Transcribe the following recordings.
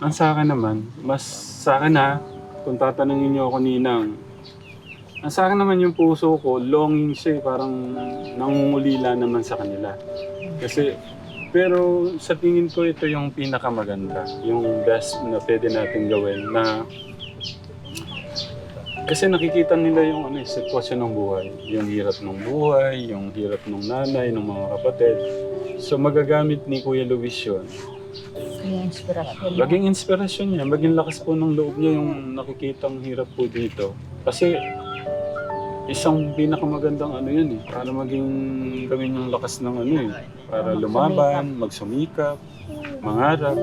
ang sa akin naman, mas sa akin ha, kung tatanungin niyo ako ninang, ang sa akin naman yung puso ko, longing siya eh, parang nangungulila naman sa kanila. Kasi, pero sa tingin ko ito yung pinakamaganda, yung best na pwede natin gawin na kasi nakikita nila yung ano, eh, sitwasyon ng buhay. Yung hirap ng buhay, yung hirap ng nanay, ng mga kapatid. So magagamit ni Kuya Luis yun. Yung inspirasyon. Maging inspirasyon niya, maging lakas po ng loob niya yung nakikitang hirap po dito. Kasi isang pinakamagandang ano yun eh. Para maging gawin yung lakas ng ano eh. Para lumaban, magsumikap, mangarap.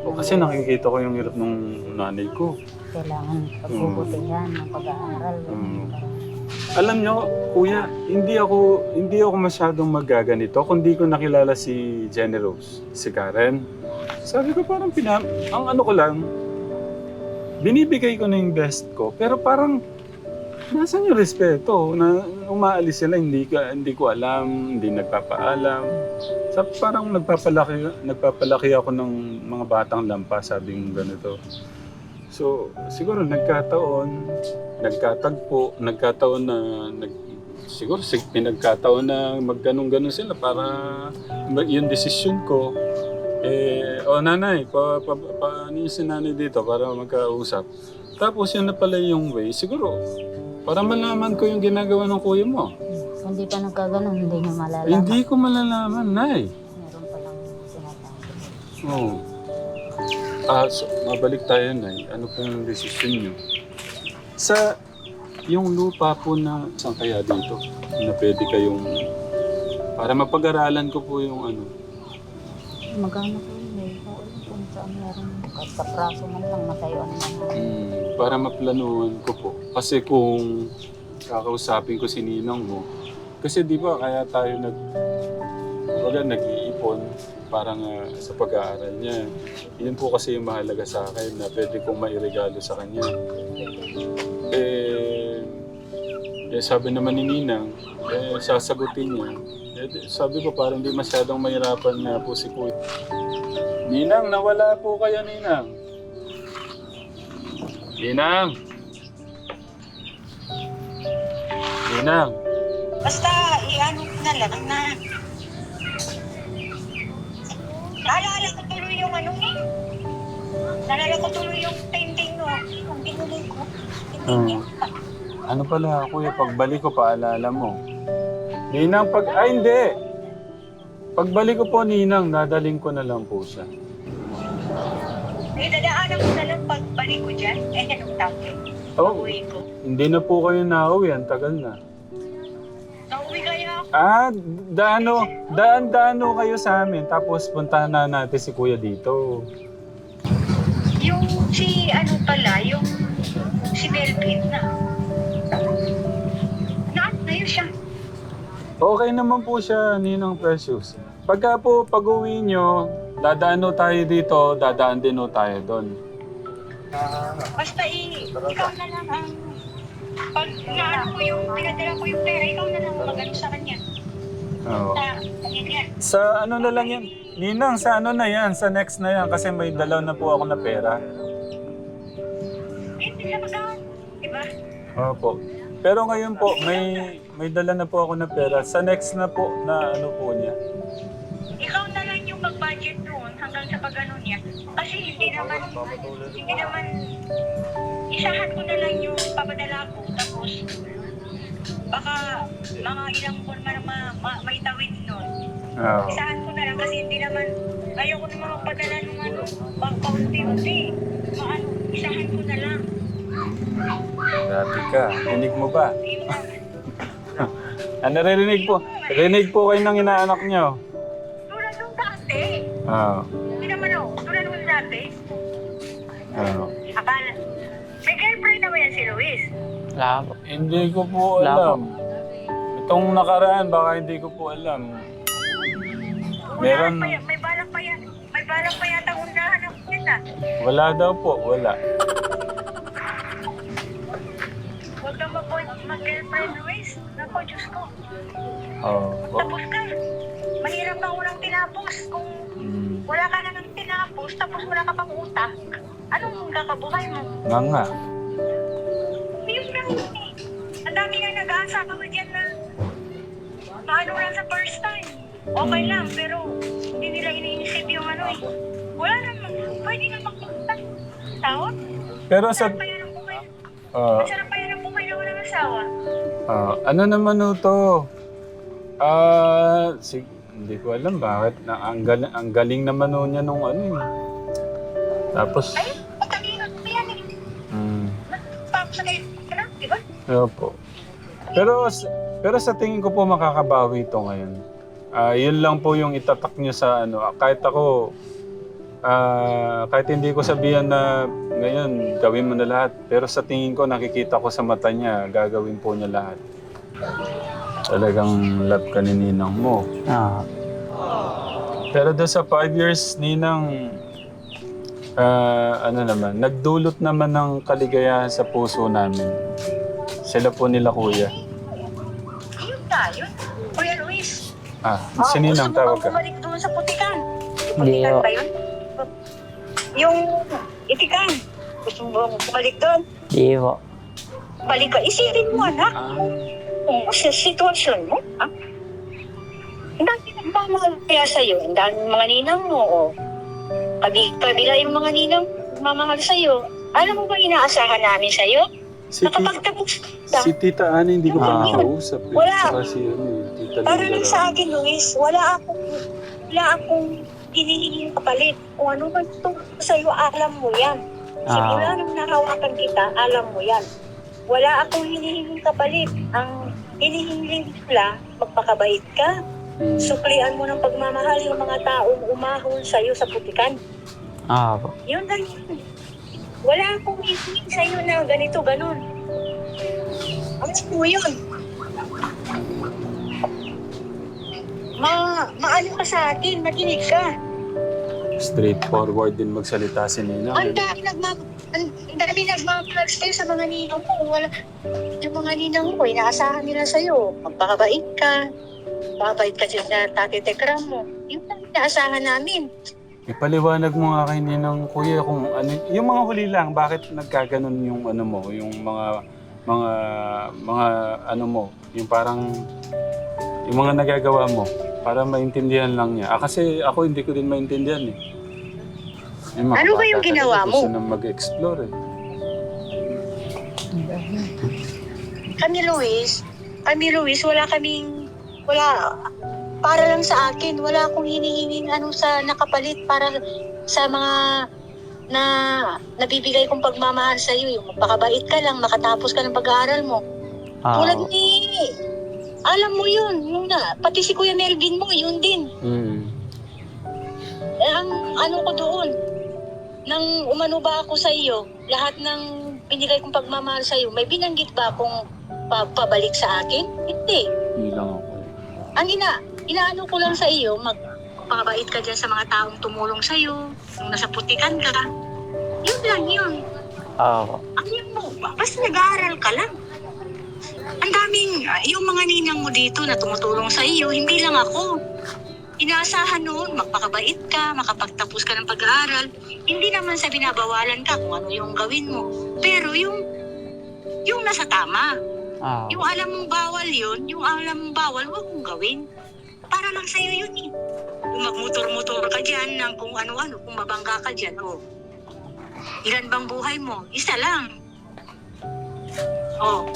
Po. Kasi nakikita ko yung hirap ng nanay ko. Kailangan pagbubutihan ng pag-aaral. Mm. Alam nyo, kuya, hindi ako hindi ako masyadong magaganito kung di ko nakilala si Jenny Rose, si Karen. Sabi ko parang pina... Ang ano ko lang, binibigay ko na yung best ko, pero parang Nasaan yung respeto na umaalis sila, hindi, ka, hindi ko alam, hindi nagpapaalam. Sa, parang nagpapalaki, nagpapalaki ako ng mga batang lampa, sabi ng ganito. So, siguro nagkataon, nagkatagpo, nagkataon na, nag, siguro sig, pinagkataon na magganong-ganon sila para yung desisyon ko, eh, oh nanay, pa, pa, pa, ano yung si nanay dito para magkausap. Tapos yun na pala yung way, siguro, para malaman ko yung ginagawa ng kuya mo. Hindi pa nagkaganon, hindi nyo malalaman. Hindi ko malalaman, nay. Meron palang sinasabi. Oo. Ah, so, mabalik tayo na. Ano pong desisyon niyo? Sa yung lupa po na saan kaya dito na pwede kayong para mapag-aralan ko po yung ano. Magkano po yun eh. Oo, kung saan meron. Kahit sa praso man lang, matayuan man lang. mm, para maplanuhan ko po. Kasi kung kakausapin ko si Ninang mo, kasi di ba kaya tayo nag wala nag-iipon parang ah, sa pag-aaral niya. Yun po kasi yung mahalaga sa akin na pwede kong mairegalo sa kanya. Eh, eh sabi naman ni Ninang, eh, sasagutin niya. Eh, di- sabi ko parang hindi masyadong mahirapan nga po si Kuya. Ninang, nawala po kayo, Ninang. Ninang! Ninang! Basta, i-ano na lang na... Naalala ko tuloy yung ano eh. Naalala ko tuloy yung painting no. Yung binuli ko. Hmm. Ano pala, kuya, pagbalik ko, paalala mo. Ninang, pag... Ay, hindi! Pagbalik ko po, Ninang, nadaling ko na lang po siya. Eh, dadaanan ko na lang pagbalik ko dyan. Eh, anong tawag? Oh, ko. hindi na po kayo nauwi, ang tagal na. Ah, daano, daan-daano kayo sa amin, tapos puntahan na natin si kuya dito. Yung si ano pala, yung si Melvin na. Na, na siya. Okay naman po siya, Ninang Precious. Pagka po pag-uwi nyo, dadaan ho tayo dito, dadaan din ho tayo doon. Basta i, ikaw na lang ang pag naano ko yung, pinadala ko yung pera, ikaw na lang mag-ano sa kanya. Oo. Na, ganyan. Sa ano na lang yan? Ninang, sa ano na yan? Sa next na yan kasi may dalaw na po ako na pera. Eh, hindi siya mag Diba? Opo. Pero ngayon po, may may dala na po ako na pera. Sa next na po na ano po niya. Doon sa pag-ano niya. Kasi hindi naman, hindi naman, isahan ko na lang yung papadala ko. Tapos, baka mga ilang buwan man ma, ma, maitawid nun. Oo. Isahan ko na lang kasi hindi naman, ayoko naman magpadala ng ano, paunti-unti. Maano, isahan ko na lang. Dati ka. Rinig mo ba? Ano rinig po? Rinig po kayo ng inaanak niyo. Tulad nung dati. Oo. Hindi Oo. Akala, may girlfriend naman yan si Luis. Wala po. Hindi ko po Wala alam. Itong nakaraan, baka hindi ko po alam. Meron- pa yan- may balak pa yan. May balak pa yata undahan ng kita. Wala daw po, wala. Huwag kang mag- mag-girlfriend, Luis. Naku, Diyos ko. Oo. Tapos ka. Mahirap na unang tinapos. Kung Mm. wala ka na ng tinapos, tapos wala ka pang utak. Anong kakabuhay mo? Nga nga. Yun lang eh. Ang dami nga nag-aasawa ko dyan na paano lang sa first time. Okay Hmm. lang, pero hindi nila iniisip yung ano eh. Wala naman. Pwede naman magpunta. Tao? Pero sa... Sarap pa yan ang buhay. ah, Sarap pa yan ang buhay na walang asawa. ah, ano naman ho to? Ah, sig- hindi ko alam bakit. Na, ang, galing, ang galing naman ho niya nung ano eh. Tapos... Ay, opo. Pero, pero sa tingin ko po makakabawi ito ngayon. Ah, yun lang po yung itatak niyo sa ano. ah, Kahit ako, ah, kahit hindi ko sabihan na ngayon gawin mo na lahat. Pero sa tingin ko nakikita ko sa mata niya, gagawin po niya lahat. Talagang love ka ni Ninang mo. Ah, Pero doon sa five years, Ninang, ah, ano naman, nagdulot naman ng kaligayahan sa puso namin. Sila po nila kuya. Yun na, yun. Kuya Luis. Ah, Oh, si Ninang gusto mo tawag bang ka. bumalik doon sa putikan? Hindi putikan ba yun? Yung itikan. Gusto mo bang bumalik doon? di po. Balik ka. Isipin mo, anak. Ah, Kung sa sitwasyon mo, ha? Ang dami nagmamahal kaya sa'yo. Ang dami mga ninang mo, o. Kabi, kabila yung mga ninang mamahal sa'yo. Alam mo ba inaasahan namin sa'yo? Si, Nakapagtapos ka. si Tita Ana hindi ko pa Ah. nakausap eh. Wala. Saka si ano, eh, Tita Para Linda lang sa akin, Luis, wala akong, wala akong hinihinging kapalit. Kung ano man ito sa'yo, alam mo yan. Simula Ah. nung nahawakan kita, alam mo yan. Wala akong hinihinging kapalit. Ang hinihingi ko lang, magpakabait ka. Mm. Suklian mo ng pagmamahal yung mga taong umahon sa'yo sa putikan. Ah, po. Yun lang yun. Wala akong hihinging sa'yo na ganito, ganun. Ang mo yun. Ma, maano ka sa akin, makinig ka. Straightforward din magsalita si Ninang. Ang dami nagmam... Ang ang dami sa'yo sa mga ninang mo. Wala, yung mga ninang mo, inaasahan nila sa'yo. Magpakabait ka. Babait ka dyan sa tate tekram mo. Yung lang inaasahan namin. Ipaliwanag mo nga kay Ninang Kuya kung ano, yung mga huli lang, bakit nagkaganon yung ano mo, yung mga, mga, mga ano mo, yung parang, yung mga nagagawa mo, para maintindihan lang niya. Ah, kasi ako hindi ko din maintindihan eh. Yung mga Ano ba bata yung talaga ginawa mo? Gusto nang mag-explore eh. Kami Luis, kami Luis, wala kaming, wala, para lang sa akin, wala akong hinihinging ano sa nakapalit para sa mga na nabibigay kong pagmamahal sa iyo, yung magpakabait ka lang, makatapos ka ng pag-aaral mo. Ah, Tulad ni, alam mo yun, yun na, pati si Kuya Melvin mo, yun din. Mm. Eh, ang ano ko doon, nang umano ba ako sa iyo, lahat ng binigay kong pagmamahal sa iyo, may binanggit ba akong pa- pabalik sa akin? Hindi. Hindi lang ako. Ang ina, inaano ko lang sa iyo, mag pabait ka dyan sa mga taong tumulong sa iyo, nung nasa putikan ka. Yun lang yun. Po. Ang yun mo, basta nag-aaral ka lang. Ang daming, ah, yung mga ninang mo dito na tumutulong sa iyo, hindi lang ako. Inaasahan noon, magpakabait ka, makapagtapos ka ng pag-aaral. Hindi naman sa binabawalan ka kung ano yung gawin mo. Pero yung, yung nasa tama. Ah, Yung alam mong bawal yun, yung alam mong bawal, huwag mong gawin. Para lang sa'yo yun eh. Kung magmotor-motor ka dyan ng kung ano-ano, kung mabangga ka dyan, oh. Ilan bang buhay mo? Isa lang. Oh.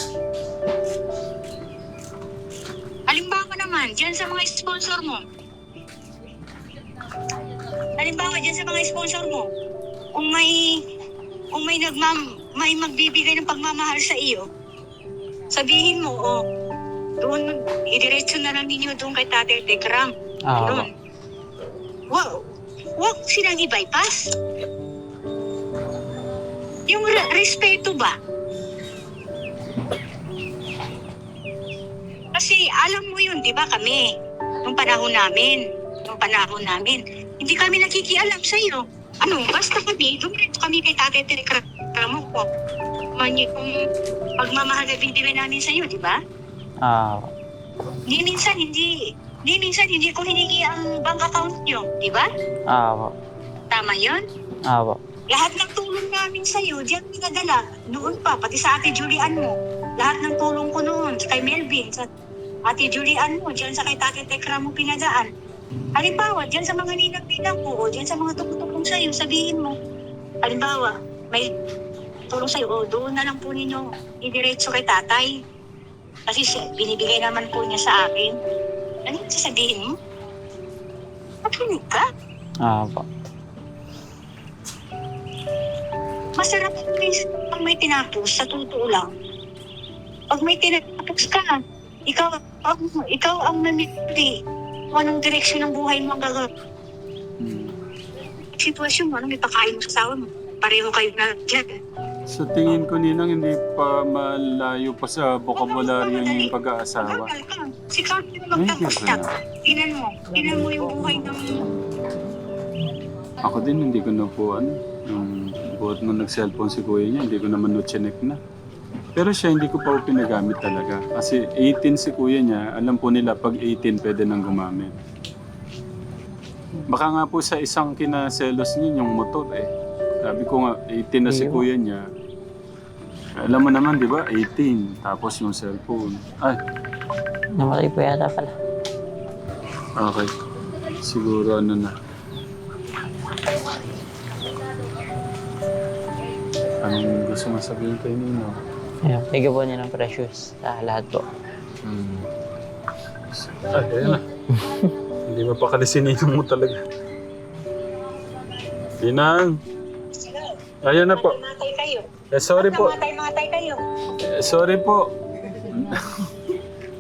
Halimbawa naman, dyan sa mga sponsor mo. Halimbawa dyan sa mga sponsor mo. Kung may kung may nagmam may magbibigay ng pagmamahal sa iyo, sabihin mo, oh, doon, idiretso na lang ninyo doon kay Tate Tekram. ah, po. Doon. Wow, wag silang i-bypass. Yung re- respeto ba? Kasi alam mo yun, di ba kami, nung panahon namin, nung panahon namin, hindi kami nakikialam sa iyo. Ano, basta kami, dumiretso kami kay Tate Tekram mo ko. Man yung pagmamahal na binibigay namin sa iyo, di ba? Ah, po. Ni minsan hindi, ni minsan hindi ko hiningi ang bank account nyo, di ba? Ah, po. Tama yun? Apo. Lahat ng tulong namin sa'yo, diyan pinadala. Noon pa, pati sa ate Julian mo. Lahat ng tulong ko noon, kay Melvin, sa ate Julian mo, diyan sa kay tate Tekra mo pinadaan. Halimbawa, diyan sa mga ninang-ninang ko, o diyan sa mga tumutulong sa'yo, sabihin mo. Halimbawa, may tulong sa'yo, o doon na lang po ninyo idiretso kay tatay. Kasi siya, binibigay naman po niya sa akin. Ano yung sasabihin mo? Makinig ka. Apo. Masarap please pag may tinapos, sa totoo lang. Pag may tinapos ka, ikaw, ang, ikaw ang namili kung anong direksyon ng buhay mo ang gagawin. Hmm. Sitwasyon mo, ano, may pakain mo sa asawa mo. Pareho kayo na dyan. Sa tingin ko, Ninang, hindi pa malayo pa sa bokabularyo yung pag-aasawa. Si Thank you, magtapos na. Tingnan mo. Tingnan mo yung buhay ng... Ako din, hindi ko na po, ano, yung buhat nung nag-cellphone si kuya niya, hindi ko naman no chinek na. Pero siya, hindi ko pa po pinagamit talaga. Kasi 18 si kuya niya, alam po nila pag 18 pwede nang gumamit. Baka nga po sa isang kinaselos niya yung motor eh. Sabi ko nga, 18 na si kuya niya. Alam mo naman, di ba? 18. Tapos yung cellphone. Ay, Namatay po yata pala. okay. Siguro ano na. Anong gusto mo sabihin kay Nino? Ayun. Bigyan po niya ng precious sa lahat po. Hmm. Ay, ayan na. Hindi mapakali si Ninong mo talaga. Ninang! Ayan na po. Matay kayo. Eh, sorry po. Eh, sorry po.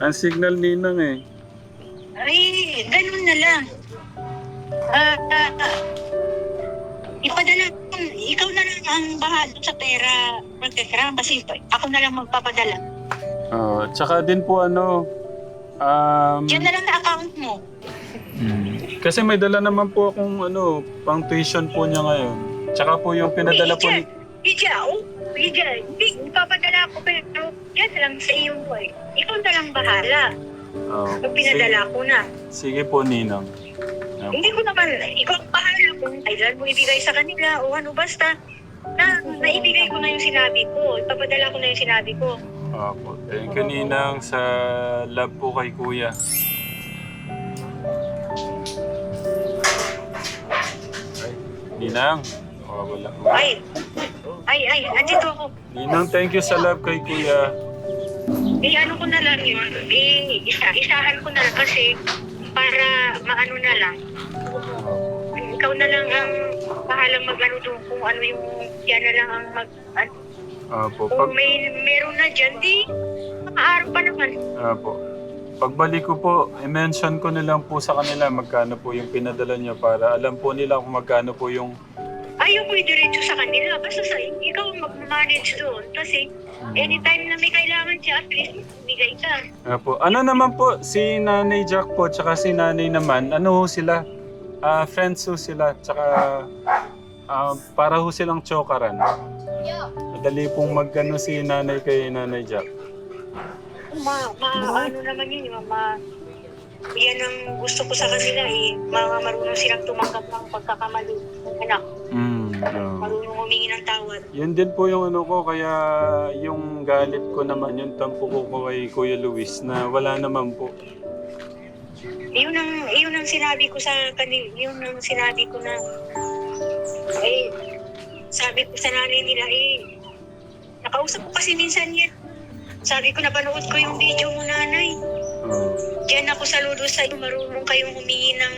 Ang signal Ninang eh. Ay, ganun na lang. Ah, ah, ah. ipadala, ikaw na lang ang bahala sa pera, Magkakram, kasi ako na lang magpapadala. Ah, tsaka din po ano, um, Diyan na lang na account mo. Mm. kasi may dala naman po akong ano, pang tuition po niya ngayon. Tsaka po yung pinadala po ni... Ija, oh, Ija, hindi, pero yan lang sa iyong boy. Ikaw na lang bahala. Oh, Pag pinadala ko na. Sige po, Ninang. Ayan Hindi ko naman, ikaw ang bahala kung kailan mo ibigay sa kanila o ano, basta na naibigay ko na yung sinabi ko. Ipapadala ko na yung sinabi ko. Opo. Thank you, Ninang, sa love po kay Kuya. Ay, Ninang. Oh, wala. Ay, ay, ay, andito ako. Ninang, thank you sa love kay Kuya. Eh, ano ko na lang yun, eh, isa, isahan ko na lang kasi para maano na lang. Ikaw na lang ang bahalang mag-ano doon kung ano yung, yan na lang ang mag, ano, kung Pag, may, meron na dyan, di, makaarap pa naman. opo. Pagbalik ko po, i-mention ko na lang po sa kanila magkano po yung pinadala niyo para alam po nila kung magkano po yung... Ayaw mo diretso sa kanila, basta sa, ikaw ang mag-manage doon kasi anytime na may kailangan siya, at least bigay ka. Opo. Ano naman po, si Nanay Jack po, tsaka si Nanay naman, ano ho sila? Ah, friends ho sila, tsaka ah, para ho silang chokaran. Madali pong magkano si Nanay kay Nanay Jack. Ma, ma, ano naman yun, ma, ma, yan ang gusto ko sa kanila eh. Mga marunong silang tumanggap ng pagkakamali ng anak. Oo. Marunong humingi ng tawad. Yun din po yung ano ko, kaya yung galit ko naman, yung tampo ko ko kay Kuya Luis na wala naman po. Yun ang, yun ang sinabi ko sa kanila, yun ang sinabi ko na, eh, sabi ko sa nanay nila, eh, nakausap ko kasi minsan yan. Sabi ko, napanood ko yung video mo, nanay. Oo. Diyan ako saludo sa iyo, marunong kayong humingi ng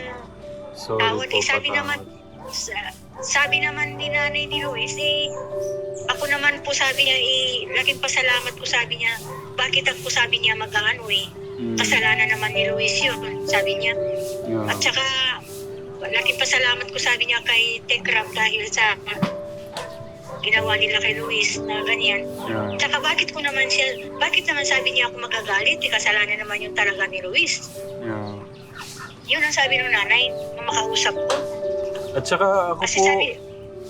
sorry tawad. po, Eh, sabi naman, patawad. sa- sabi naman ni nanay ni Luis, eh, ako naman po sabi niya, eh, laking pasalamat ko sabi niya, bakit ako sabi niya mag-ano eh, Mm, kasalanan naman ni Luis yun, sabi niya. yeah. At saka, laking pasalamat ko sabi niya kay Tekram dahil sa ginawa nila kay Luis na ganyan. Yeah. Tsaka bakit ko naman siya, bakit naman sabi niya ako magagalit, eh, kasalanan naman yung talaga ni Luis. Yeah. Yun ang sabi ng nanay, makausap ko. At saka ako Kasi po, sabi,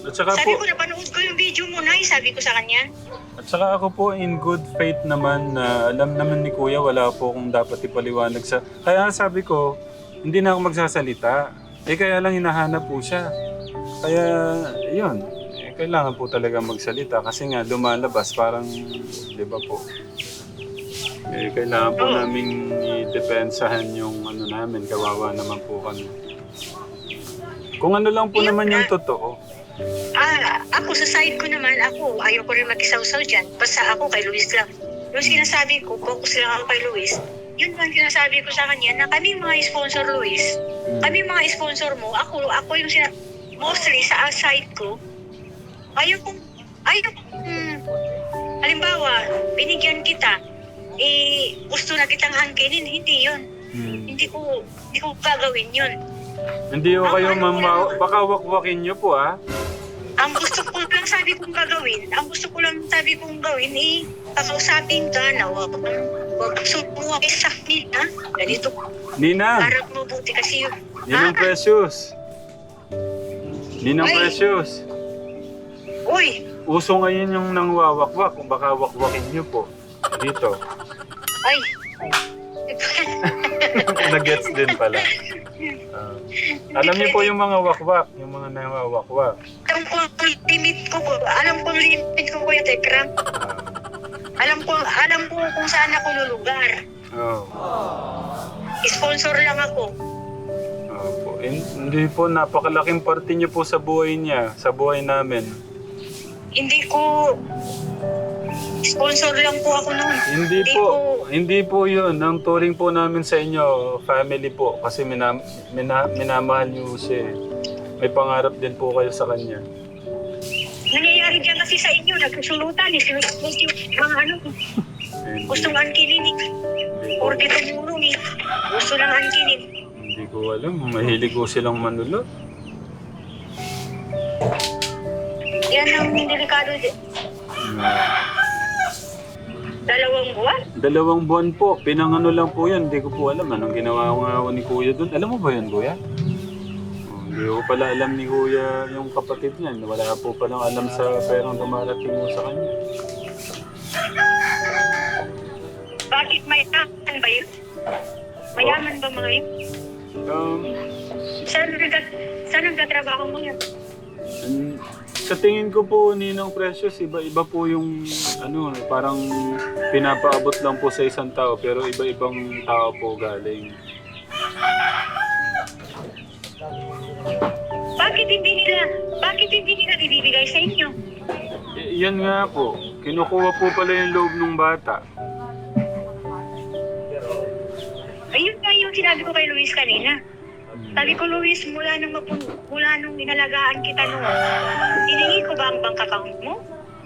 at saka sabi po, ko, napanood ko yung video mo, Nay, sabi ko sa kanya. at saka ako po in good faith naman na alam naman ni Kuya wala po akong dapat ipaliwanag sa... Kaya sabi ko, hindi na ako magsasalita. Eh kaya lang hinahanap po siya. Kaya, yun. Eh, kailangan po talaga magsalita kasi nga lumalabas parang, di ba po? Eh, kailangan po namin i-depensahan yung ano namin. Kawawa naman po kami. Kung ano lang po naman yung totoo. Ah, ako sa side ko naman, ako, ayaw ko rin makisaw-saw dyan. Basta ako kay Luis lang. Yung sinasabi ko, focus lang ako kay Luis. Yun lang sinasabi ko sa kanya na kami mga sponsor, Luis. Kami mga sponsor mo, ako, ako yung sina- mostly sa side ko, ayaw kong, ayaw kong, hmm, halimbawa, binigyan kita, eh, gusto na kitang angkinin, hindi yun. Hmm. Hindi ko, hindi ko gagawin yun. Hindi ko kayo mama, baka wakwakin nyo po ah. Ang gusto ko lang sabi kong gagawin, ang gusto ko lang sabi kong gawin, eh, kakausapin ka na, wag wag sumuha kay sa ha? Ganito, Ninang, harap mo buti kasi yun. Ninang Precious. Ninang Ay. Precious. Uy, Uso ngayon yung nang wawakwak, kung baka wakwakin nyo po. Dito. ay, Nagets din pala. Ah. alam niyo po yung mga wakwak, yung mga nangawakwak. alam ko limit ko ko, alam ko limit ko ko yung Tekram. Ah, Alam ko, alam ko kung saan ako lulugar. oh. Sponsor lang ako. Opo. Hin- Hindi po, napakalaking parte niyo po sa buhay niya, sa buhay namin. Hindi ko, sponsor lang po ako noon. Hindi Hindi po, hindi po yun. Ang turing po namin sa inyo, family po. Kasi mina, mina, minamahal niyo siya. eh. May pangarap din po kayo sa kanya. Nangyayari dyan kasi sa inyo, nagsusulutan, eh, sinusunod yung mga ano, Hindi, gustong angkinin eh. hindi, po, Or dito murong eh. Gusto lang angkinin. hindi ko alam. Mahilig ko silang manulot. Yan ang delikado din. Ah, Dalawang buwan. dalawang buwan po. Pinangano lang po yan. Hindi ko po alam anong ginawa nga ni Kuya doon. Alam mo ba yan, Kuya? Oh, Hindi ko pala alam ni Kuya yung kapatid niya. Wala po palang alam sa perang dumarating mo sa kanya. Bakit mayaman ba yun? Mayaman ba mga yun? Um, Saan nagtat saan nagtatrabaho mo yun? Mm, Sa tingin ko po, Ninong Precious, iba-iba po yung ano, parang pinapaabot lang po sa isang tao pero iba-ibang tao po galing. Bakit hindi nila, bakit hindi nila ibibigay sa inyo? Y- yan nga po, kinukuha po pala yung loob ng bata. Ayun nga yung sinabi ko kay Luis kanina. Sabi ko, Luis, mula nung, mapun- mula nung inalagaan kita noon, hiningi ko ba ang bank account mo?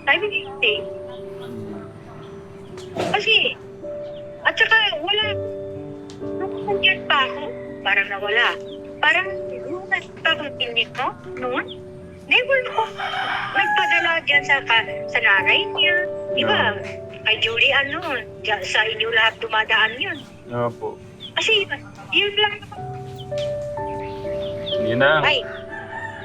Sabi ko, hindi. Kasi, at saka wala, nung nandiyan pa ako, parang nawala. Parang, akong tinig mo, noon, never ko nagpadala dyan sa, ka, sa nanay niya. Di ba? Kay Julie, ano, dyan, sa inyo lahat dumadaan yun. Opo. Kasi, yun lang. Ninang, Ay,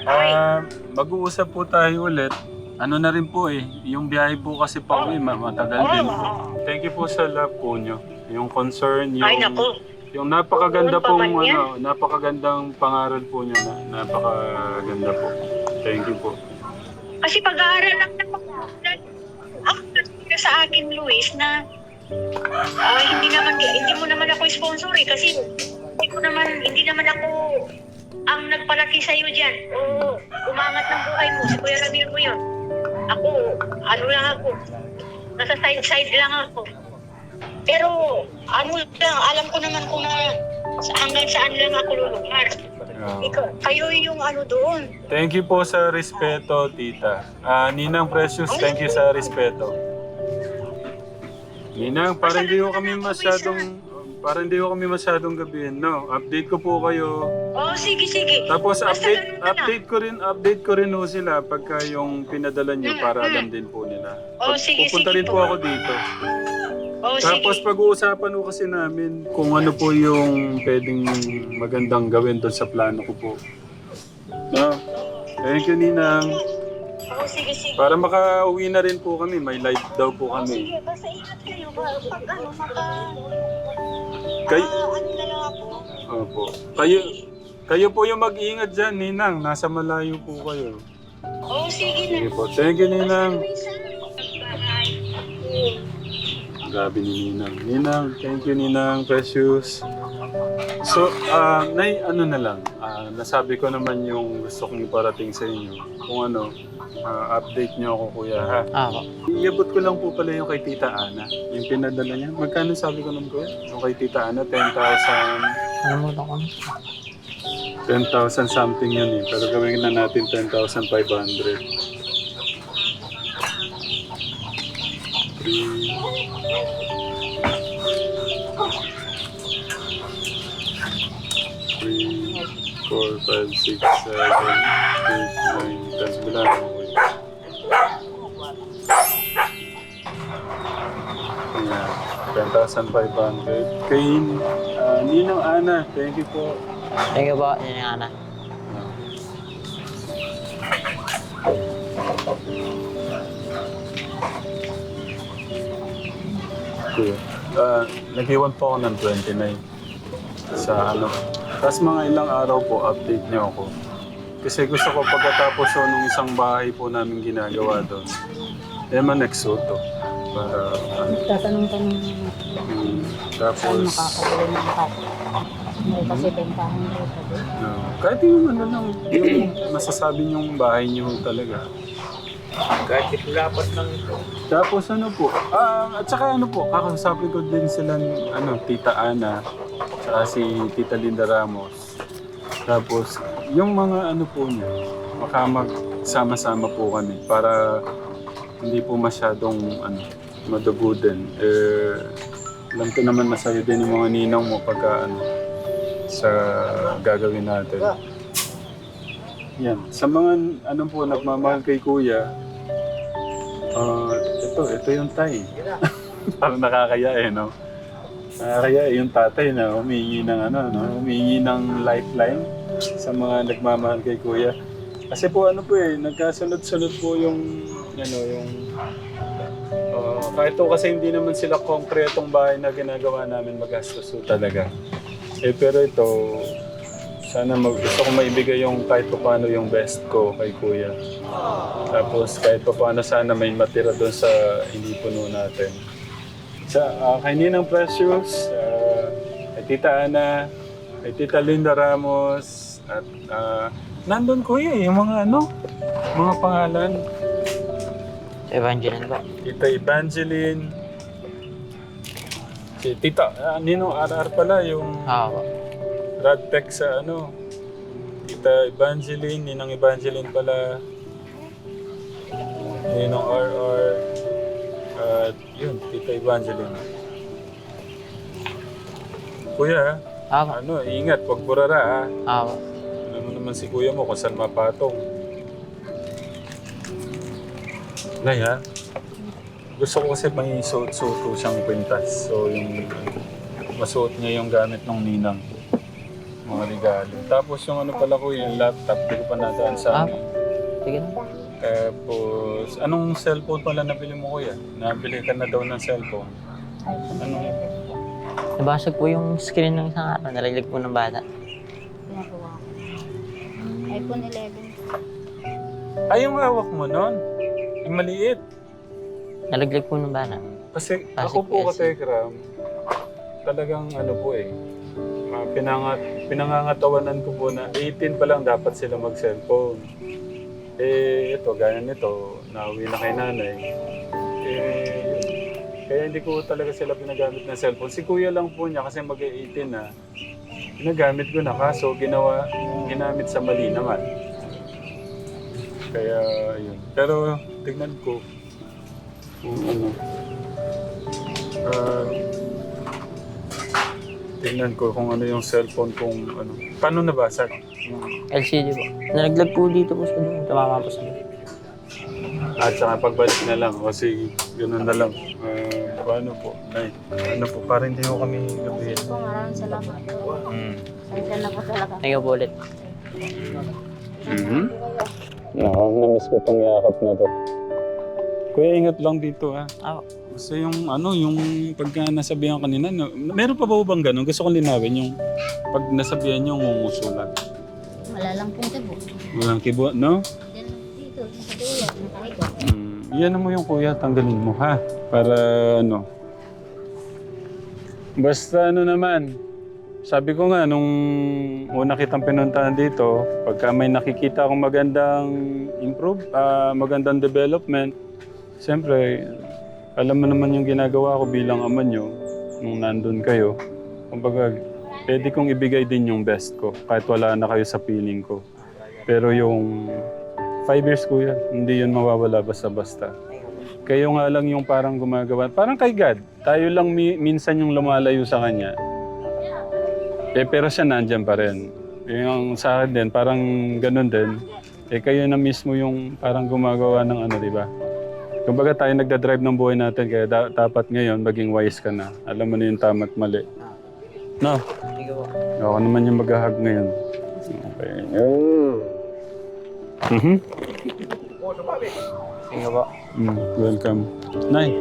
ah, mag-uusap po tayo ulit. Ano na rin po eh, yung biyahe po kasi pa uwi, ma- matagal din po. Thank you po sa love po nyo. Yung concern, yung... ay nako. Yung napakaganda pa pong man yan. ano, napakagandang pangaral po niya na napakaganda po. Thank you po. Kasi pag-aaral lang naman ako na sa akin, Luis, na ah, hindi naman hindi mo naman ako sponsor eh kasi naman hindi naman ako ang nagpalaki sa iyo diyan. Oo, umangat ng buhay mo. Si Kuya Ramil mo 'yon. Ako, ano lang ako. Nasa side side lang ako. Pero ano lang, alam ko naman kung na hanggang saan lang ako lulugar. Ah, Ikaw, kayo yung ano doon. thank you po sa respeto, tita. Ah, Ninang Precious, thank you sa respeto. Ninang, parang hindi ko kami masyadong parang hindi ko kami masyadong gabihin, no? Update ko po kayo. Oh, sige, sige. Tapos Basta update ganun ka na. update ko rin update ko rin ho sila pagka yung pinadala niyo para alam din po nila. Oh, sige, Pupunta sige rin po po. ako dito. Oh, Tapos sige. pag-uusapan ko kasi namin kung ano po yung pwedeng magandang gawin doon sa plano ko po. No? Thank you, Ninang. Oh, sige, sige. Para makauwi na rin po kami. May live daw po Oh, kami. sige, basta ingat kayo. Pag ano, maka... Kay, Ah, ano ako. opo. Kayo, Kayo po yung mag-iingat dyan, Ninang. Nasa malayo po kayo. Oo, sige na. Sige po. Thank you, Ninang. Grabe ni Ninang. Ninang, thank you, Ninang. Precious. So, ah, Nay, ano na lang. ah, nasabi ko naman yung gusto kong iparating sa inyo. Kung ano, ah, update niyo ako, kuya, ha? Ah, po. Iabot ko lang po pala yung kay Tita Ana. Yung pinadala niya. Magkano sabi ko naman ko? Yung kay Tita Ana, 10,000. Ano mo na? 10,000 something yun eh. Pero gawin na natin 10,500. Three. Three, four, five, six, seven, eight, nine, ten. Bilang mo ko yun. Ayan, 10,500. Kay uh, Ninong Ana, thank you po. Thank you po, Ninang Ana. Kuya. Ah, nag-iwan po ako ng 29 sa ano. Tapos mga ilang araw po, update niyo ako. Kasi gusto ko pagkatapos so, nung isang bahay po namin ginagawa doon, eh man-exoto. Para, ano, Tatanong-tanong na mm, saan tapos, makakabili ng kat. May kasi bentahan dito. di ba? no, kahit yung ano lang, yung masasabi niyong bahay niyo talaga. Kahit iplapat lang ito. Tapos ano po, ah, at saka ano po, kakausapin ko din sila ng, ano, Tita Ana, saka si Tita Linda Ramos. Tapos, yung mga ano po niya, baka magsama-sama po kami para hindi po masyadong ano, madugo din. Eh, alam ko naman masaya din yung mga ninang mo pagka ano, sa gagawin natin. Yan. Sa mga ano po nagmamahal kay Kuya, ah, ito, ito yung tay. Parang nakakaya eh, no? Nakakaya eh, yung tatay na humingi ng ano, no? Humingi ng lifeline sa mga nagmamahal kay Kuya. Kasi po ano po eh, nagkasunod-sunod po yung, ano, yung ah, kahit po kasi hindi naman sila konkretong bahay na ginagawa namin magastos po talaga. Eh pero ito, sana mag, gusto ko maibigay yung kahit pa paano yung best ko kay kuya. Tapos kahit pa paano sana may matira doon sa hindi puno natin. Sa uh, kay Ninang Precious, ah, kay Tita Ana, kay Tita Linda Ramos, at uh, nandun kuya eh, yung mga ano, mga pangalan. Evangeline po. Tita Evangeline, si Tita, ah, Ninong RR pala, yung Ah, po. Radtech sa ano, Tita Evangeline, Ninang Evangeline pala, Ninong RR, at yun, Tita Evangeline. Kuya, Ah, po. ano, ingat, pag burara ha. Ah, po. Alam mo naman si kuya mo kung saan mapatong. Nay ha, gusto ko kasi may suot-suot ko siyang kwintas. So yung masuot niya yung gamit ng ninang. Mga regalo. Tapos yung ano pala ko, yung laptop, di ko pa nadaan sa amin. Sige na. Tapos, anong cellphone pala nabili mo kuya? Nabili ka na daw ng cellphone. iPhone Ano? 11 po. Nabasag po yung screen ng isang araw. Nalaglag po ng bata. Ginagawa ko. iPhone 11 po. Ay, yung hawak mo nun? Yung maliit. Nalaglag po ng bata. Kasi Classic ako po SE. katekram, talagang ano po eh, uh, pinangat, pinangangatawanan ko po na 18 pa lang dapat sila mag-cellphone. Eh, ito, gaya nito, nauwi na kay nanay. Eh. Kaya hindi ko talaga sila pinagamit ng cellphone. Si kuya lang po niya kasi mag-18 na. Ginagamit ko na kaso ginawa, ginamit sa mali naman. Kaya yun. Pero tignan ko kung ano. Ah, tingnan ko kung ano yung cellphone kung ano. Paano nabasag? Yung- LCD po. Nalaglag po dito po sa doon. Tumama po sa doon. At saka pagbalik na lang. O sige, ganun na lang. Ah, paano po? Ay, ano po, para hindi ko kami gabihin. Po, maraming salamat po. Mm. Sensya na po talaga. Thank you po ulit. Mm-hmm. Oo, na-miss ko tong yakap na to. Kuya, ingat lang dito ha. Ah, po. Basta yung ano, yung pagka nasabihan kanina, no, meron pa ba bang ganun? Gusto kong linawin yung pag nasabihan yung ngumusulat. Wala lang pong tabo. Walang kibo, no? Diyan lang dito, sa dulo, nakahiga. Mm, yan mo yung kuya, tanggalin mo ha. Para ano. Basta ano naman, sabi ko nga nung una kitang pinuntahan dito, pagka may nakikita akong magandang improve, ah, magandang development, siyempre, alam mo naman yung ginagawa ko bilang ama nyo nung nandun kayo. Kumbaga, pwede kong ibigay din yung best ko kahit wala na kayo sa piling ko. Pero yung five years kuya, hindi yun mawawala basta-basta. Kayo nga lang yung parang gumagawa. Parang kay God. Tayo lang mi- minsan yung lumalayo sa Kanya. Eh, pero siya nandyan pa rin. Yung sa akin din, parang ganun din. Eh, kayo na mismo yung parang gumagawa ng ano, di ba? Kumbaga tayo nagda-drive ng buhay natin, kaya da- dapat ngayon maging wise ka na. Alam mo na yung tama at mali. No? Ako naman yung mag-hug ngayon. Okay. Mhm. Mm, welcome. Nay,